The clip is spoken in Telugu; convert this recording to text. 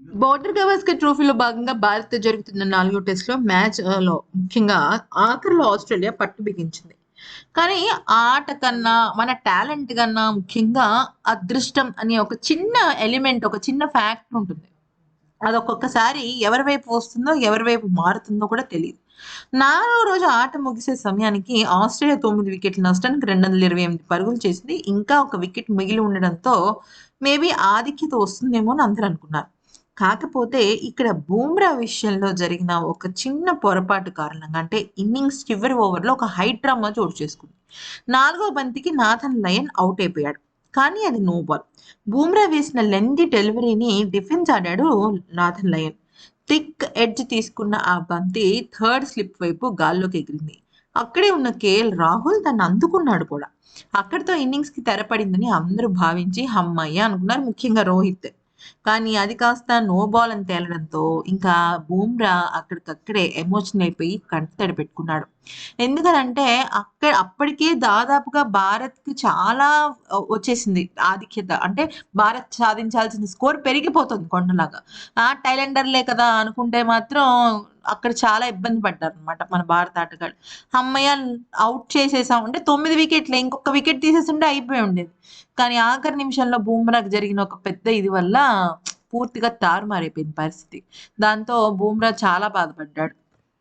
బోర్డర్ గవాస్కర్ ట్రోఫీలో భాగంగా భారత్ జరుగుతున్న నాలుగో టెస్ట్లో మ్యాచ్ uh, లో ముఖ్యంగా ఆఖరిలో ఆస్ట్రేలియా పట్టు బిగించింది. కానీ ఆట కన్నా మన టాలెంట్ కన్నా ముఖ్యంగా అదృష్టం అనే ఒక చిన్న ఎలిమెంట్ ఒక చిన్న ఫ్యాక్టర్ ఉంటుంది. అది ఒక్కొక్కసారి ఎవరి వైపు వస్తుందో ఎవరి వైపు మారుతుందో కూడా తెలియదు. నాలుగో రోజు ఆట ముగిసే సమయానికి ఆస్ట్రేలియా తొమ్మిది వికెట్ల నష్టానికి రెండు వందల ఇరవై ఎనిమిది పరుగులు చేసింది. ఇంకా ఒక వికెట్ మిగిలి ఉండడంతో మేబీ ఆధిక్యత వస్తుందేమో అని అందరూ అనుకున్నారు. కాకపోతే ఇక్కడ బూమ్రా విషయంలో జరిగిన ఒక చిన్న పొరపాటు కారణంగా అంటే ఇన్నింగ్స్ చివరి ఓవర్లో ఒక హై డ్రామా చోటు చేసుకుంది. నాలుగో బంతికి నాథన్ లయన్ అవుట్ అయిపోయాడు. కానీ అది నో బాల్. బూమ్రా వేసిన లెంది డెలివరీని డిఫెన్స్ ఆడాడు నాథన్ లయన్. థిక్ ఎడ్జ్ తీసుకున్న ఆ బంతి థర్డ్ స్లిప్ వైపు గాల్లోకి ఎగిరింది. అక్కడే ఉన్న కేఎల్ రాహుల్ దాన్ని అందుకున్నాడు కూడా. అక్కడితో ఇన్నింగ్స్కి తెరపడిందని అందరూ భావించి హమ్మయ్య అనుకున్నారు ముఖ్యంగా రోహిత్. కానీ అది కాస్త నో బాల్ అని తేలడంతో ఇంకా బూమ్రా అక్కడికక్కడే ఎమోషన్ అయిపోయి కంటతడి పెట్టుకున్నాడు. ఎందుకనంటే అక్కడ అప్పటికే దాదాపుగా భారత్కి చాలా వచ్చేసింది ఆధిక్యత. అంటే భారత్ సాధించాల్సిన స్కోర్ పెరిగిపోతుంది కొండలాగా. ఆ టైలెండర్లే కదా అనుకుంటే మాత్రం అక్కడ చాలా ఇబ్బంది పడ్డారు అనమాట మన భారత ఆటగాళ్ళు అమ్మయ్య అవుట్ చేసేసాం. అంటే తొమ్మిది వికెట్లే ఇంకొక వికెట్ తీసేస్తుంటే అయిపోయి ఉండేది. కానీ ఆఖరి నిమిషంలో బూమ్రాకి జరిగిన ఒక పెద్ద ఇది వల్ల పూర్తిగా తారుమారైపోయింది పరిస్థితి. దాంతో బూమ్రా చాలా బాధపడ్డాడు.